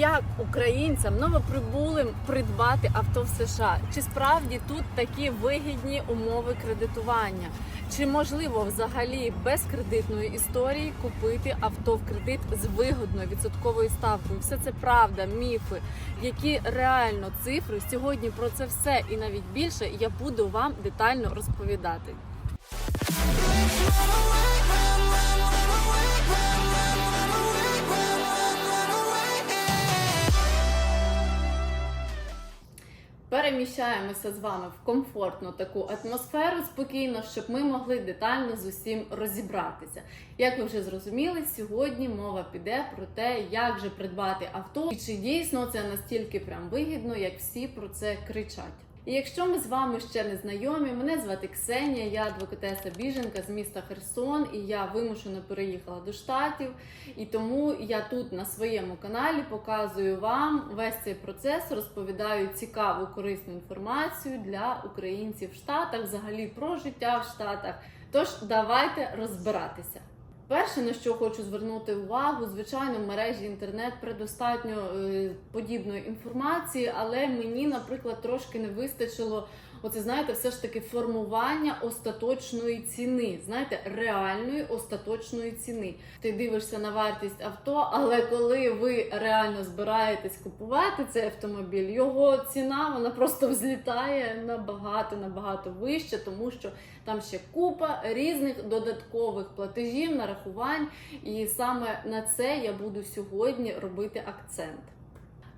Як українцям новоприбулим придбати авто в США? Чи справді тут такі вигідні умови кредитування? Чи можливо взагалі без кредитної історії купити авто в кредит з вигодною відсотковою ставкою? Все це правда, міфи, які реально цифри. Сьогодні про це все і навіть більше я буду вам детально розповідати. Переміщаємося з вами в комфортну таку атмосферу спокійно, щоб ми могли детально з усім розібратися. Як ви вже зрозуміли, сьогодні мова піде про те, як же придбати авто і чи дійсно це настільки прям вигідно, як всі про це кричать. І якщо ми з вами ще не знайомі, мене звати Ксенія, я адвокатеса біженка з міста Херсон, і я вимушено переїхала до штатів. І тому я тут на своєму каналі показую вам весь цей процес, розповідаю цікаву корисну інформацію для українців в Штатах, взагалі про життя в Штатах. Тож давайте розбиратися. Перше, на що хочу звернути увагу, звичайно, в мережі інтернет предостатньо е, подібної інформації, але мені, наприклад, трошки не вистачило. Оце знаєте, все ж таки формування остаточної ціни, знаєте, реальної остаточної ціни. Ти дивишся на вартість авто, але коли ви реально збираєтесь купувати цей автомобіль, його ціна вона просто взлітає набагато набагато вище, тому що там ще купа різних додаткових платежів, нарахувань, і саме на це я буду сьогодні робити акцент.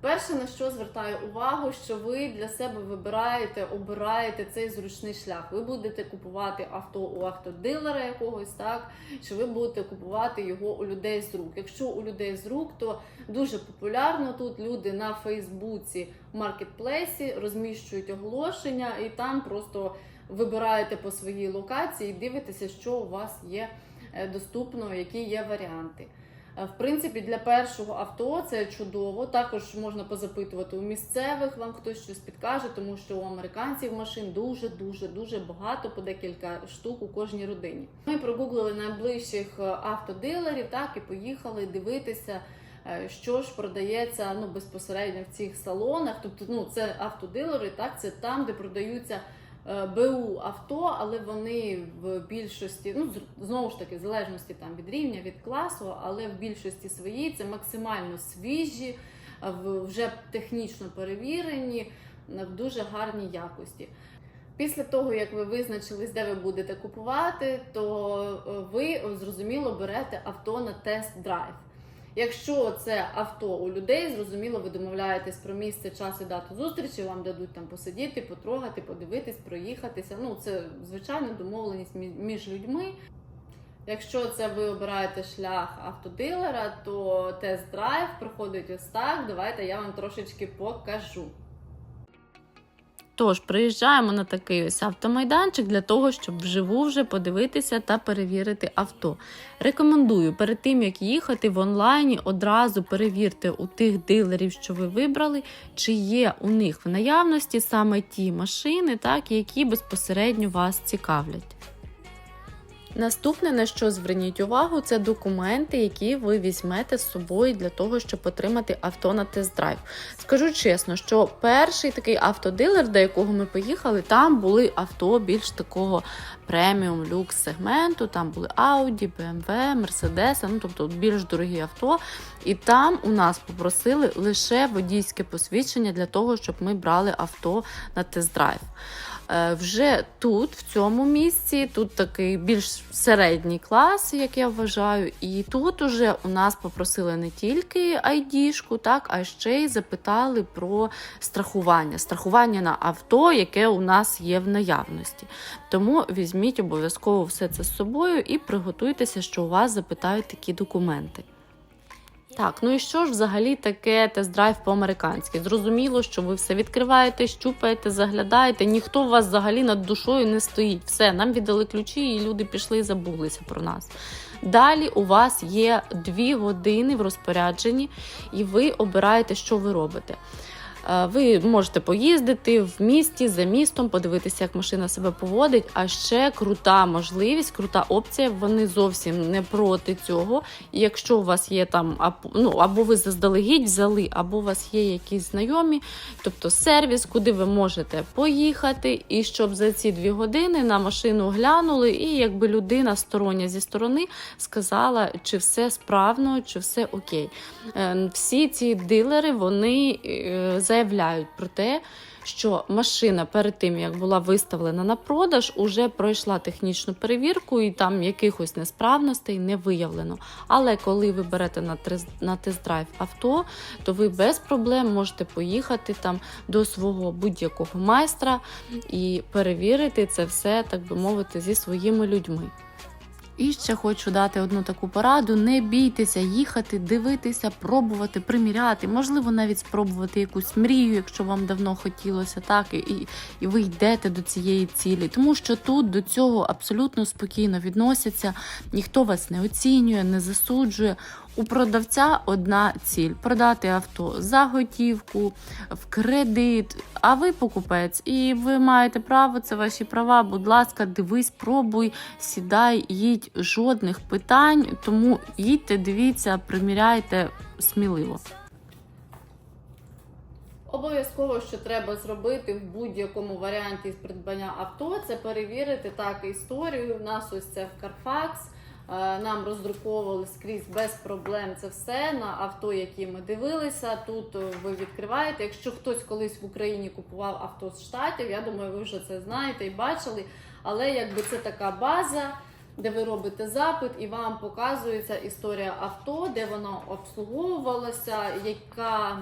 Перше, на що звертаю увагу, що ви для себе вибираєте, обираєте цей зручний шлях. Ви будете купувати авто у автодилера якогось, так чи ви будете купувати його у людей з рук. Якщо у людей з рук, то дуже популярно тут люди на Фейсбуці маркетплейсі розміщують оголошення, і там просто вибираєте по своїй локації, дивитеся, що у вас є е, доступно, які є варіанти. Е, В принципі, для першого авто це чудово. Також можна позапитувати у місцевих, вам хтось щось підкаже, тому що у американців машин дуже дуже багато, по декілька штук у кожній родині. Ми прогуглили найближчих е, автодилерів, так і поїхали дивитися. е, Що ж продається ну безпосередньо в цих салонах? Тобто, ну це автодилери, так це там, де продаються БУ авто, але вони в більшості, ну знову ж таки, в залежності там від рівня, від класу, але в більшості своїй це максимально свіжі, е, вже технічно перевірені, е, в дуже гарній якості. Після того, як ви визначились, де ви будете купувати, то е, ви е, зрозуміло берете авто на тест-драйв. Якщо це авто у людей, зрозуміло, ви домовляєтесь про місце, час і дату зустрічі, вам дадуть там посидіти, потрогати, подивитись, проїхатися. Ну, це звичайно домовленість між людьми. Якщо це ви обираєте шлях автодилера, то тест-драйв проходить ось так. Давайте я вам трошечки покажу. Тож приїжджаємо на такий ось автомайданчик для того, щоб вживу вже подивитися та перевірити авто. Рекомендую перед тим як їхати в онлайні, одразу перевірте у тих дилерів, що ви вибрали, чи є у них в наявності саме ті машини, так, які безпосередньо вас цікавлять. Наступне, на що зверніть увагу, це документи, які ви візьмете з собою для того, щоб отримати авто на тест-драйв. Скажу чесно, що перший такий автодилер, до якого ми поїхали, там були авто більш такого преміум люкс сегменту. Там були Audi, BMW, Mercedes, ну тобто більш дорогі авто. І там у нас попросили лише водійське посвідчення для того, щоб ми брали авто на тест-драйв. Е, Вже тут, в цьому місці, тут такий більш середній клас, як я вважаю, і тут уже у нас попросили не тільки ID-шку, так, а ще й запитали про страхування. Страхування на авто, яке у нас є в наявності. Тому візьміть обов'язково все це з собою і приготуйтеся, що у вас запитають такі документи. Так, ну і що ж взагалі таке тест-драйв по-американськи? Зрозуміло, що ви все відкриваєте, щупаєте, заглядаєте, ніхто у вас взагалі над душою не стоїть. Все, нам віддали ключі, і люди пішли і забулися про нас. Далі у вас є дві години в розпорядженні, і ви обираєте, що ви робите. Е, Ви можете поїздити в місті за містом, подивитися, як машина себе поводить. А ще крута можливість, крута опція. Вони зовсім не проти цього. Якщо у вас є там ну, або ви заздалегідь взяли, або у вас є якісь знайомі, тобто сервіс, куди ви можете поїхати, і щоб за ці дві години на машину глянули, і якби людина стороння зі сторони сказала, чи все справно, чи все окей. Е, Всі ці дилери вони е, заявляють про те, що машина перед тим як була виставлена на продаж, уже пройшла технічну перевірку, і там якихось несправностей не виявлено. Але коли ви берете на на тест-драйв авто, то ви без проблем можете поїхати там до свого будь-якого майстра і перевірити це все, так би мовити, зі своїми людьми. І ще хочу дати одну таку пораду: не бійтеся їхати, дивитися, пробувати, приміряти, можливо, навіть спробувати якусь мрію, якщо вам давно хотілося, так і, і ви йдете до цієї цілі. Тому що тут до цього абсолютно спокійно відносяться, ніхто вас не оцінює, не засуджує. У продавця одна ціль продати авто за готівку, в кредит. А ви покупець, і ви маєте право, це ваші права. Будь ласка, дивись, пробуй, сідай, їдь, жодних питань. Тому їдьте, дивіться, приміряйте сміливо. Обов'язково, що треба зробити в будь-якому варіанті придбання авто, це перевірити так історію. У нас ось це в Carfax. Е, Нам роздруковували скрізь без проблем це все на авто, які ми дивилися. Тут е, ви відкриваєте. Якщо хтось колись в Україні купував авто з штатів, я думаю, ви вже це знаєте і бачили. Але якби це така база, де ви робите запит, і вам показується історія авто, де воно обслуговувалося, яка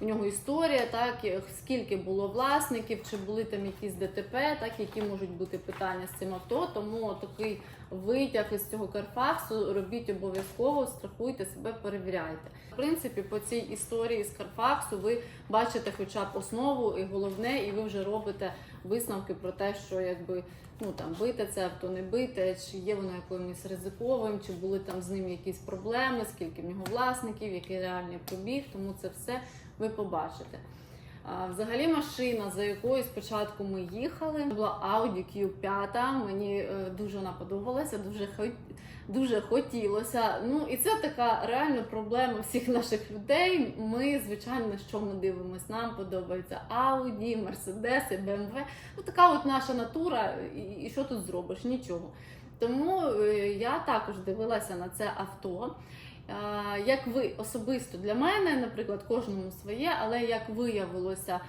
у нього історія, так скільки було власників, чи були там якісь ДТП, так які можуть бути питання з цим авто. Тому такий витяг із цього Карфаксу робіть обов'язково, страхуйте себе, перевіряйте. В принципі, по цій історії з Карфаксу ви бачите хоча б основу і головне, і ви вже робите висновки про те, що якби ну там бите це авто, не бите, чи є воно якимось ризиковим, чи були там з ним якісь проблеми, скільки в нього власників, який реальний пробіг, тому це все ви побачите. Взагалі машина, за якою спочатку ми їхали, була Audi Q5. Мені е, дуже вона подобалася, дуже дуже хотілося. Ну і це така реально проблема всіх наших людей. Ми, звичайно, що ми дивимося? Нам подобається Audi, Mercedes, BMW. Ну така от наша натура, і, і що тут зробиш? Нічого. Тому е, я також дивилася на це авто. Як ви особисто для мене, наприклад, кожному своє, але як виявилося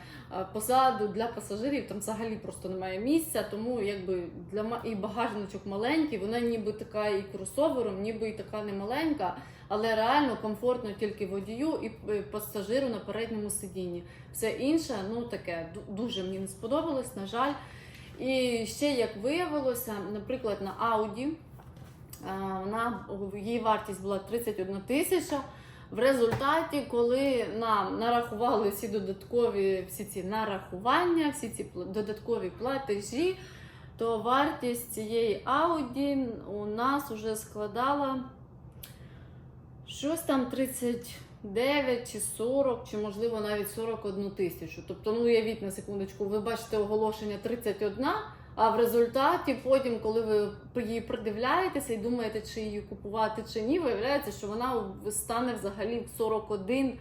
позаду для пасажирів, там взагалі просто немає місця, тому якби для і багажничок маленький, вона ніби така і кросовером, ніби і така не маленька, але реально комфортно тільки водію і е, пасажиру на передньому сидінні. Все інше, ну таке дуже мені не сподобалось, на жаль. І ще як виявилося, наприклад, на Audi а, вона її вартість була 31 тисяча. В результаті, коли нам нарахували всі додаткові всі ці нарахування, всі ці додаткові платежі, то вартість цієї Audi у нас вже складала щось там 39 чи 40, чи можливо навіть 41 тисячу. Тобто, ну уявіть на секундочку, ви бачите оголошення 31, а в результаті, потім, коли ви її придивляєтеся і думаєте, чи її купувати чи ні, виявляється, що вона стане взагалі в 41,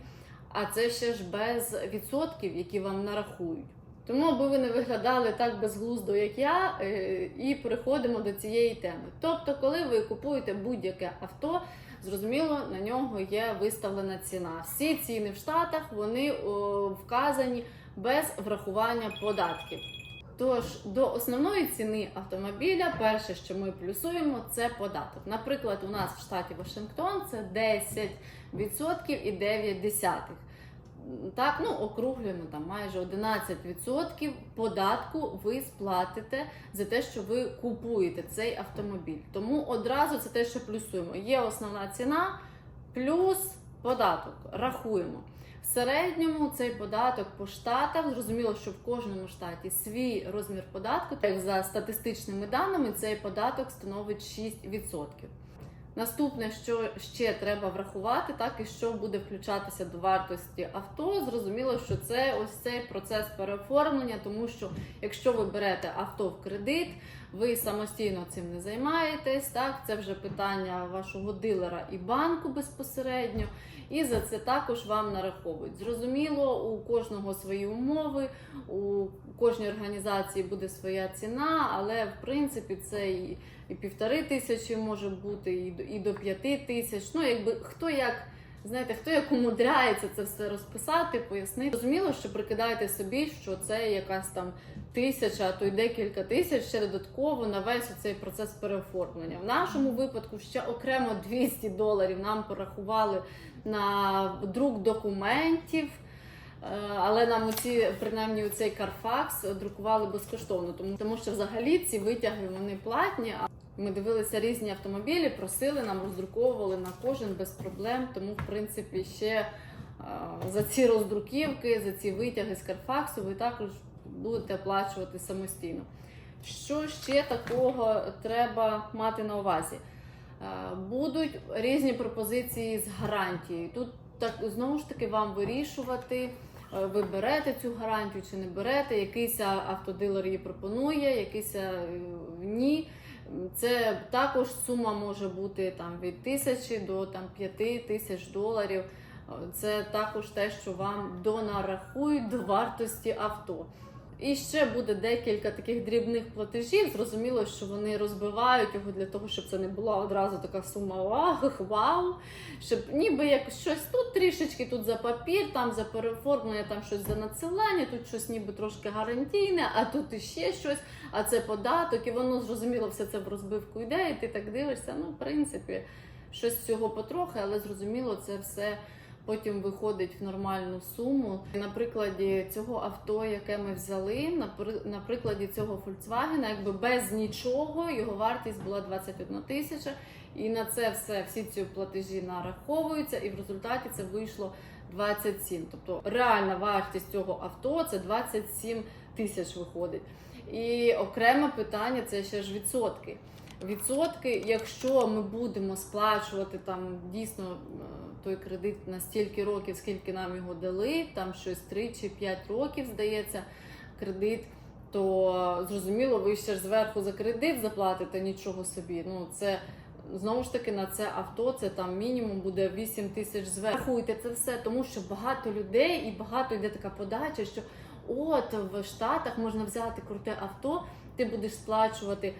а це ще ж без відсотків, які вам нарахують. Тому, аби ви не виглядали так безглуздо, як я, е, і переходимо до цієї теми. Тобто, коли ви купуєте будь-яке авто, зрозуміло, на нього є виставлена ціна. Всі ціни в Штатах вони о, вказані без врахування податків. Тож до основної ціни автомобіля, перше, що ми плюсуємо, це податок. Наприклад, у нас в штаті Вашингтон це 10% і 9 десятих. Так, ну округлюємо там майже 11% податку ви сплатите за те, що ви купуєте цей автомобіль. Тому одразу це те, що плюсуємо. Є основна ціна плюс податок. Рахуємо. Середньому цей податок по штатах зрозуміло, що в кожному штаті свій розмір податку. Так за статистичними даними, цей податок становить 6%. Наступне, що ще треба врахувати, так і що буде включатися до вартості авто. Зрозуміло, що це ось цей процес переоформлення, тому що якщо ви берете авто в кредит, ви самостійно цим не займаєтесь. Так, це вже питання вашого дилера і банку безпосередньо. І за це також вам нараховують. Зрозуміло, у кожного свої умови, у кожній організації буде своя ціна, але в принципі це і півтори тисячі може бути, і до, і до п'яти тисяч. Ну, якби хто як. Знаєте, хто як умудряється це все розписати, пояснити. Зрозуміло, що прикидаєте собі, що це якась там тисяча, а то й декілька тисяч ще додатково на весь цей процес переоформлення. В нашому випадку ще окремо 200 доларів нам порахували на друк документів. Е, Але нам оці, принаймні, цей Карфакс друкували безкоштовно, тому, тому що взагалі ці витяги вони платні. Ми дивилися різні автомобілі, просили, нам роздруковували на кожен без проблем. Тому, в принципі, ще е, за ці роздруківки, за ці витяги з Карфаксу ви також будете оплачувати самостійно. Що ще такого треба мати на увазі? Е, Будуть різні пропозиції з гарантією. Тут так знову ж таки вам вирішувати. е, Ви берете цю гарантію чи не берете, якийсь автодилер її пропонує, якийсь ні. Це також сума може бути там від тисячі до там п'яти тисяч доларів. Це також те, що вам донарахують до вартості авто. І ще буде декілька таких дрібних платежів. Зрозуміло, що вони розбивають його для того, щоб це не була одразу така сума ах, вау. Щоб ніби як щось тут трішечки, тут за папір, там за переоформлення, там щось за надсилання, тут щось ніби трошки гарантійне, а тут іще щось, а це податок, і воно зрозуміло все це в розбивку йде, і ти так дивишся. Ну, в принципі, щось цього потрохи, але зрозуміло, це все потім виходить в нормальну суму. На прикладі цього авто, яке ми взяли, на, при- прикладі цього Volkswagen, якби без нічого, його вартість була 21 тисяча. І на це все всі ці платежі нараховуються, і в результаті це вийшло 27. Тобто реальна вартість цього авто це 27 тисяч виходить. І окреме питання це ще ж відсотки. Відсотки, якщо ми будемо сплачувати там дійсно е, той кредит на стільки років, скільки нам його дали, там щось 3 чи 5 років, здається, кредит, то зрозуміло, ви ще ж зверху за кредит заплатите нічого собі. Ну це знову ж таки на це авто, це там мінімум буде 8 тисяч зверху. Рахуйте це все, тому що багато людей і багато йде така подача, що от в Штатах можна взяти круте авто, ти будеш сплачувати.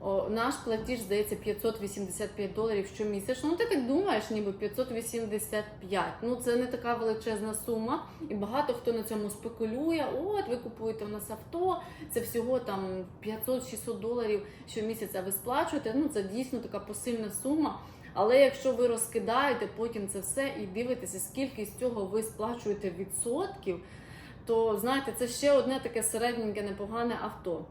О, наш платіж здається 585 доларів щомісячно. Ну ти так думаєш, ніби 585. Ну це не така величезна сума, і багато хто на цьому спекулює. От ви купуєте у нас авто, це всього там 500-600 доларів щомісяця ви сплачуєте. Ну це дійсно така посильна сума. Але якщо ви розкидаєте потім це все і дивитеся, скільки з цього ви сплачуєте відсотків, то знаєте, це ще одне таке середненьке непогане авто.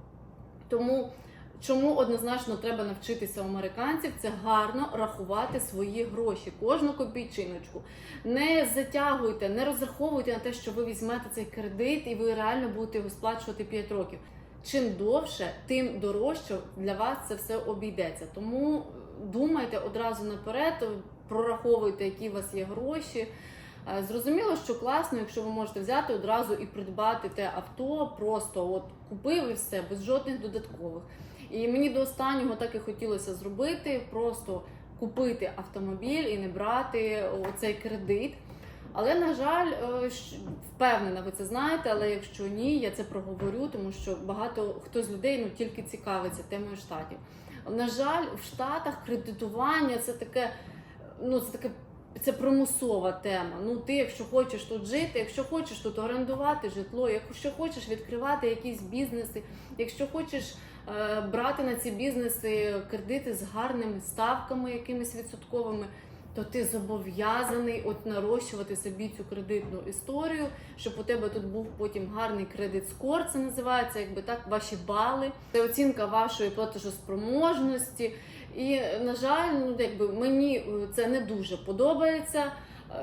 Тому Чому однозначно треба навчитися американців це гарно рахувати свої гроші, кожну копійчиночку. Не затягуйте, не розраховуйте на те, що ви візьмете цей кредит і ви реально будете його сплачувати 5 років. Чим довше, тим дорожче для вас це все обійдеться. Тому думайте одразу наперед, прораховуйте, які у вас є гроші. Е, Зрозуміло, що класно, якщо ви можете взяти одразу і придбати те авто, просто от купив і все, без жодних додаткових. І мені до останнього так і хотілося зробити: просто купити автомобіль і не брати оцей кредит. Але, на жаль, е, впевнена, ви це знаєте, але якщо ні, я це проговорю, тому що багато хто з людей ну, тільки цікавиться темою штатів. На жаль, в Штатах кредитування це таке, ну це таке. Це примусова тема. Ну, ти, якщо хочеш тут жити, якщо хочеш тут орендувати житло, якщо хочеш відкривати якісь бізнеси, якщо хочеш е, брати на ці бізнеси кредити з гарними ставками, якимись відсотковими, то ти зобов'язаний от нарощувати собі цю кредитну історію, щоб у тебе тут був потім гарний кредит скор, це називається, якби так, ваші бали. Це оцінка вашої платежоспроможності. І, на жаль, ну якби мені е, це не дуже подобається.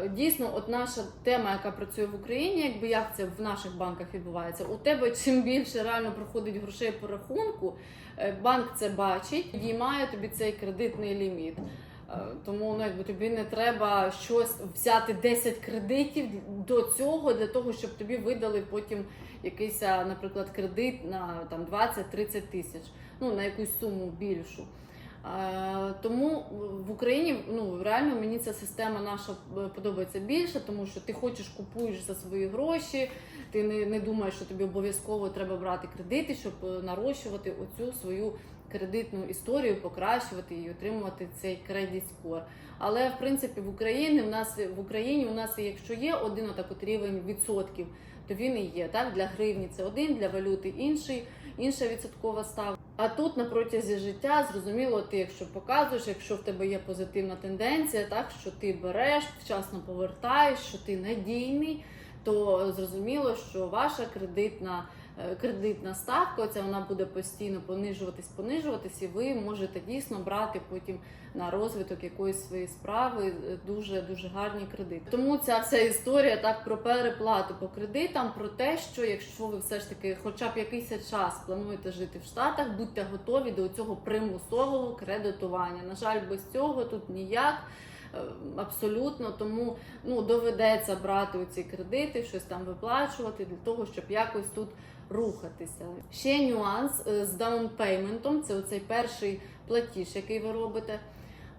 Е, Дійсно, от наша тема, яка працює в Україні, якби як це в наших банках відбувається, у тебе чим більше реально проходить грошей по рахунку, е, банк це бачить, підіймає тобі цей кредитний ліміт. Тому ну, якби тобі не треба щось взяти 10 кредитів до цього для того, щоб тобі видали потім якийсь, наприклад, кредит на там 20-30 тисяч, ну на якусь суму більшу. Е, Тому в Україні ну реально мені ця система наша е, подобається більше, тому що ти хочеш купуєш за свої гроші, ти не, не думаєш, що тобі обов'язково треба брати кредити, щоб е, нарощувати оцю свою кредитну історію, покращувати і отримувати цей кредит скор. Але в принципі в Україні в нас в Україні у нас, якщо є один отак от рівень відсотків, то він і є. Так для гривні це один, для валюти інший, інша відсоткова ставка. А тут на протязі життя зрозуміло, ти якщо показуєш, якщо в тебе є позитивна тенденція, так що ти береш, вчасно повертаєш, що ти надійний, то зрозуміло, що ваша кредитна. Е, Кредитна ставка, оця вона буде постійно понижуватись, понижуватись, і ви можете дійсно брати потім на розвиток якоїсь своєї справи дуже дуже гарні кредити. Тому ця вся історія так про переплату по кредитам, про те, що якщо ви все ж таки, хоча б якийсь час плануєте жити в Штатах, будьте готові до цього примусового кредитування. На жаль, без цього тут ніяк. Е, Абсолютно, тому ну доведеться брати оці кредити, щось там виплачувати для того, щоб якось тут рухатися. Ще нюанс е, з даунпейментом це оцей перший платіж, який ви робите.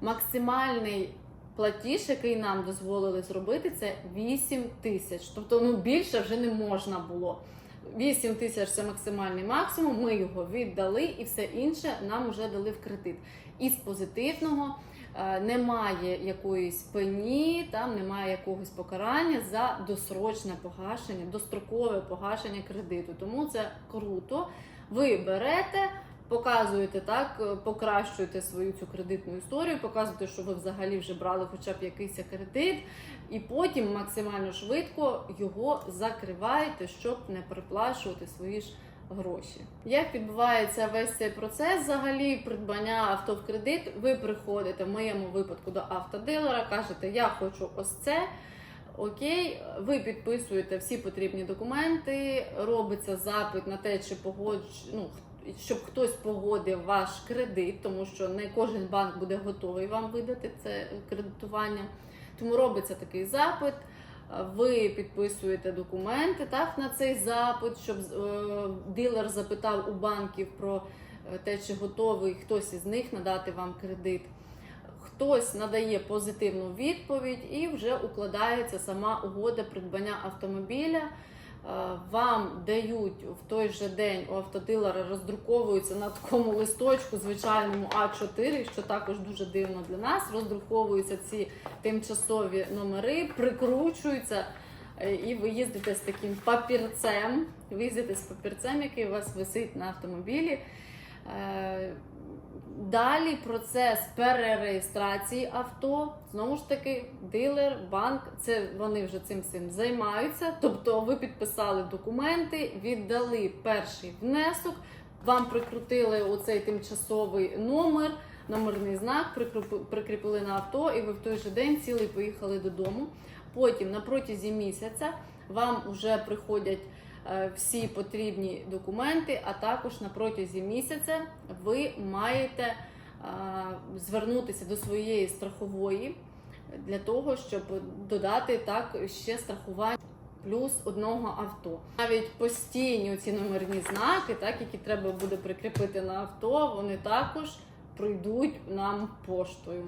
Максимальний платіж, який нам дозволили зробити, це 8 тисяч. Тобто, ну більше вже не можна було. 8 тисяч це максимальний максимум. Ми його віддали, і все інше нам вже дали в кредит. Із позитивного е, немає якоїсь пені, там немає якогось покарання за досрочне погашення, дострокове погашення кредиту. Тому це круто. Ви берете. Показуєте так, е, покращуєте свою цю кредитну історію, показуєте, що ви взагалі вже брали хоча б якийсь кредит, і потім максимально швидко його закриваєте, щоб не переплачувати свої ж гроші. Як відбувається весь цей процес взагалі придбання авто в кредит? Ви приходите в моєму випадку до автодилера, кажете, я хочу ось це. Окей, ви підписуєте всі потрібні документи, робиться запит на те, чи погодж... ну, щоб хтось погодив ваш кредит, тому що не кожен банк буде готовий вам видати це кредитування. Тому робиться такий запит. Ви підписуєте документи так на цей запит, щоб е, дилер запитав у банків про е, те, чи готовий хтось із них надати вам кредит. Хтось надає позитивну відповідь і вже укладається сама угода придбання автомобіля. Е, Вам дають в той же день у автодилера роздруковуються на такому листочку, звичайному А4, що також дуже дивно для нас. Роздруковуються ці тимчасові номери, прикручуються, е, і ви їздите з таким папірцем. Ви їздите з папірцем, який у вас висить на автомобілі. Далі процес перереєстрації авто. Знову ж таки, дилер, банк, це вони вже цим всім займаються. Тобто ви підписали документи, віддали перший внесок, вам прикрутили оцей тимчасовий номер, номерний знак, прикріпили на авто, і ви в той же день цілий поїхали додому. Потім на протязі місяця вам вже приходять всі потрібні документи, а також на протязі місяця ви маєте е, звернутися до своєї страхової для того, щоб додати так ще страхування. Плюс одного авто. Навіть постійні ці номерні знаки, так, які треба буде прикріпити на авто, вони також прийдуть нам поштою.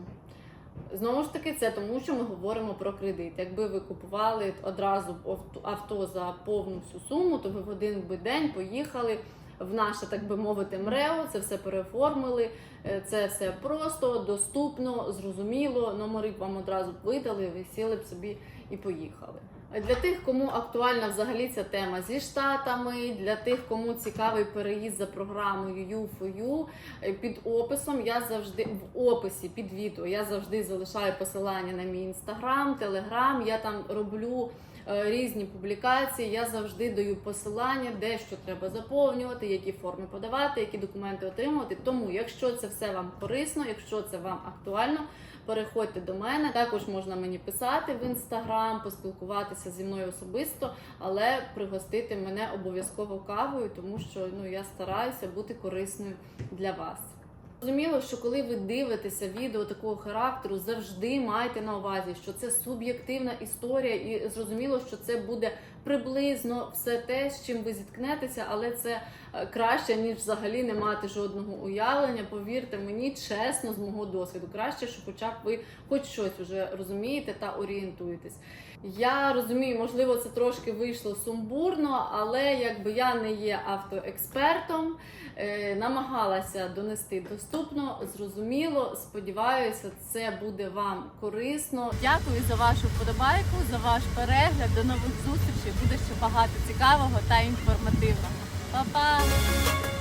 Знову ж таки, це тому, що ми говоримо про кредит. Якби ви купували одразу авто- за повну всю суму, то ви в один би день поїхали в наше, так би мовити, МРЕО, це все переоформили, е, це все просто, доступно, зрозуміло. Номери б вам одразу видали, ви сіли б собі і поїхали. Для тих, кому актуальна взагалі ця тема зі штатами, для тих, кому цікавий переїзд за програмою U4U, е, під описом я завжди в описі під відео я завжди залишаю посилання на мій інстаграм, телеграм. Я там роблю е, різні публікації. Я завжди даю посилання, де що треба заповнювати, які форми подавати, які документи отримувати. Тому, якщо це все вам корисно, якщо це вам актуально. Переходьте до мене, також можна мені писати в інстаграм, поспілкуватися зі мною особисто, але пригостити мене обов'язково кавою, тому що ну я стараюся бути корисною для вас. Зрозуміло, що коли ви дивитеся відео такого характеру, завжди майте на увазі, що це суб'єктивна історія, і зрозуміло, що це буде приблизно все те, з чим ви зіткнетеся, але це е, краще ніж взагалі не мати жодного уявлення. Повірте мені, чесно, з мого досвіду, краще, що хоча б ви хоч щось вже розумієте та орієнтуєтесь. Я розумію, можливо, це трошки вийшло сумбурно, але якби я не є автоекспертом, е, намагалася донести доступно, зрозуміло. Сподіваюся, це буде вам корисно. Дякую за вашу вподобайку, за ваш перегляд. До нових зустрічей. Буде ще багато цікавого та інформативного. Па-па!